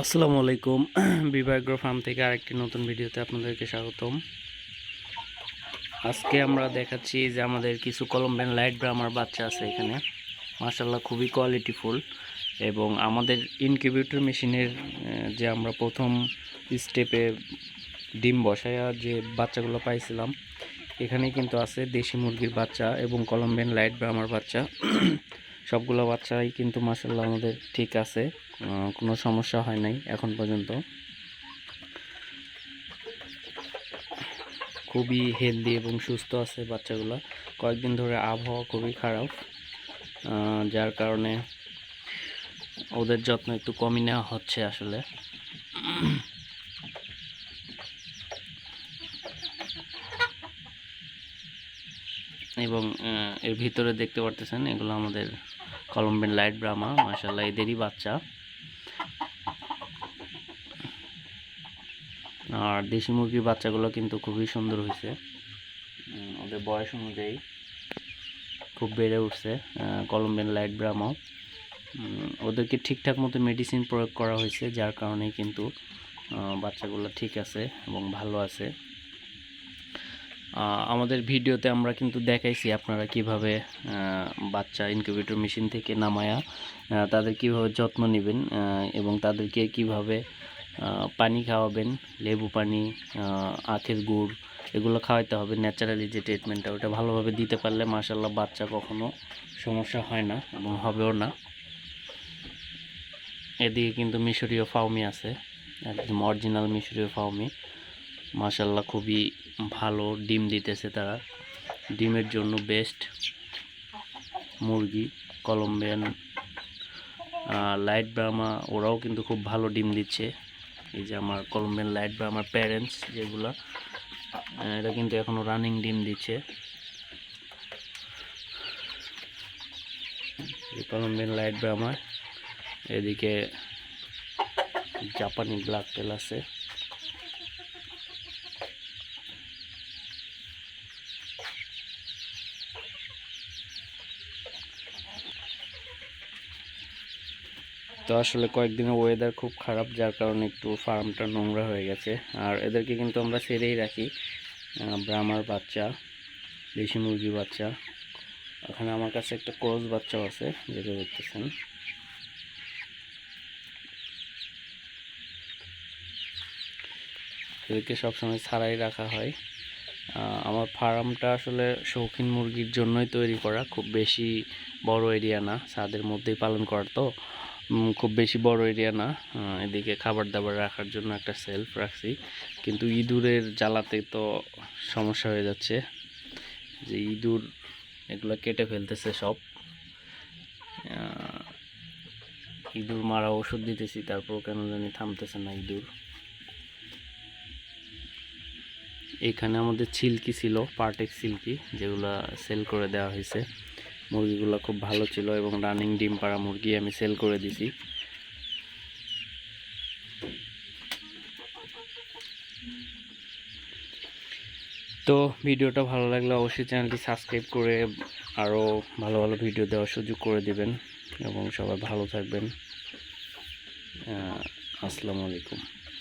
আসসালামু আলাইকুম। বিভাগ্র ফার্ম থেকে আরেকটি নতুন ভিডিওতে আপনাদেরকে স্বাগতম। আজকে আমরা দেখাচ্ছি যে আমাদের কিছু কলম্বিয়ান লাইট ব্রামার বাচ্চা আছে এখানে। মার্শাল্লাহ খুবই কোয়ালিটিফুল এবং আমাদের ইনকিউবেটর মেশিনের যে আমরা প্রথম স্টেপে ডিম বসায়া যে বাচ্চাগুলো পাইছিলাম এখানে কিন্তু আছে দেশি মুরগির বাচ্চা এবং কলম্বিয়ান লাইট ব্রামার বাচ্চা। সবগুলো বাচ্চাই কিন্তু মাসাল্লাহ আমাদের ঠিক আছে। কোনো সমস্যা হয় নাই এখন পর্যন্ত। খুবই হেলদি এবং সুস্থ আছে বাচ্চাগুলো। কয়েকদিন ধরে আবহাওয়া খুবই খারাপ। যার কারণে ওদের যত্ন একটু কমই নেওয়া হচ্ছে আসলে। এবং এর ভিতরে দেখতে পারতেছেন এগুলো আমাদের কলম্বিয়ান লাইট ব্রামা মাশাল্লাহ এদেরই বাচ্চা। আর দেশি মুরগির বাচ্চাগুলো কিন্তু খুবই সুন্দর হয়েছে। ওদের বয়স অনুযায়ী খুব বেড়ে উঠছে কলম্বিয়ান লাইট ব্রামাও উম, ওদেরকে ঠিকঠাক মতো মেডিসিন প্রয়োগ করা হয়েছে যার কারণে কিন্তু বাচ্চাগুলো ঠিক আছে এবং ভালো আছে। আমাদের ভিডিওতে আমরা কিন্তু দেখাইছি আপনারা কীভাবে বাচ্চা ইনকিউবেটর মেশিন থেকে নামায়া তাদের কীভাবে যত্ন নেবেন এবং তাদেরকে কীভাবে পানি খাওয়াবেন, লেবু পানি আখের গুড়, এগুলো খাওয়াইতে হবে ন্যাচারালি যে ট্রিটমেন্টটা ওটা ভালোভাবে দিতে পারলে মাসাল্লাহ বাচ্চা কখনো সমস্যা হয় না এবং হবেও না। এদিকে কিন্তু মিশরীয় ফাউমি আছে, একদম অরিজিনাল মিশরীয় ফাউমি মাশাল্লাহ খুবই ভালো ডিম দিতেছে তারা। ডিমের জন্য বেস্ট মুরগি, কলম্বিয়ান লাইট ব্রামা ওরাও কিন্তু খুব ভালো ডিম দিচ্ছে। এই যে আমার কলম্বিয়ান লাইট ব্রামার প্যারেন্টস যেগুলো এটা কিন্তু এখনও রানিং ডিম দিচ্ছে। কলম্বিয়ান লাইট ব্রামার এদিকে জাপানি ব্ল্যাক টেল আছে। তো আসলে কয়েকদিনের ওয়েদার খুব খারাপ, যার কারণে একটু ফার্মটা নোংরা হয়ে গেছে। আর এদেরকে কিন্তু আমরা ছেড়েই রাখি। ব্রাহ্মার বাচ্চা, দেশি মুরগি বাচ্চা। ওখানে আমার কাছে একটা ক্রস বাচ্চাও আছে, যেটা দেখতেছেন। এদেরকে সবসময় ছাড়াই রাখা হয়। আমার ফার্মটা আসলে শৌখিন মুরগির জন্যই তৈরি করা, খুব বেশি বড় এরিয়া না, ছাদের মধ্যেই পালন করার তো। খুব বেশি বড় এরিয়া না। এদিকে খাবার দাবার রাখার জন্য একটা সেলফ রাখছি। কিন্তু ইঁদুরের জ্বালাতে তো সমস্যা হয়ে যাচ্ছে। যে ইঁদুর এগুলো কেটে ফেলতেছে সব। ইঁদুর মারা ওষুধ দিতেছি তারপর কেন জানি থামতেছে না ইঁদুর। এখানে আমাদের সিল্কি ছিল পার্টেক সিল্কি যেগুলো সেল করে দেওয়া হয়েছে। মুরগিগুলো খুব ভালো ছিল এবং রানিং ডিম পাড়া মুরগি আমি সেল করে দিছি। তো ভিডিওটা ভালো লাগলে অবশ্যই চ্যানেলটি সাবস্ক্রাইব করে আরও ভালো ভালো ভিডিও দেওয়ার সুযোগ করে দিবেন এবং সবাই ভালো থাকবেন। আসসালামু আলাইকুম।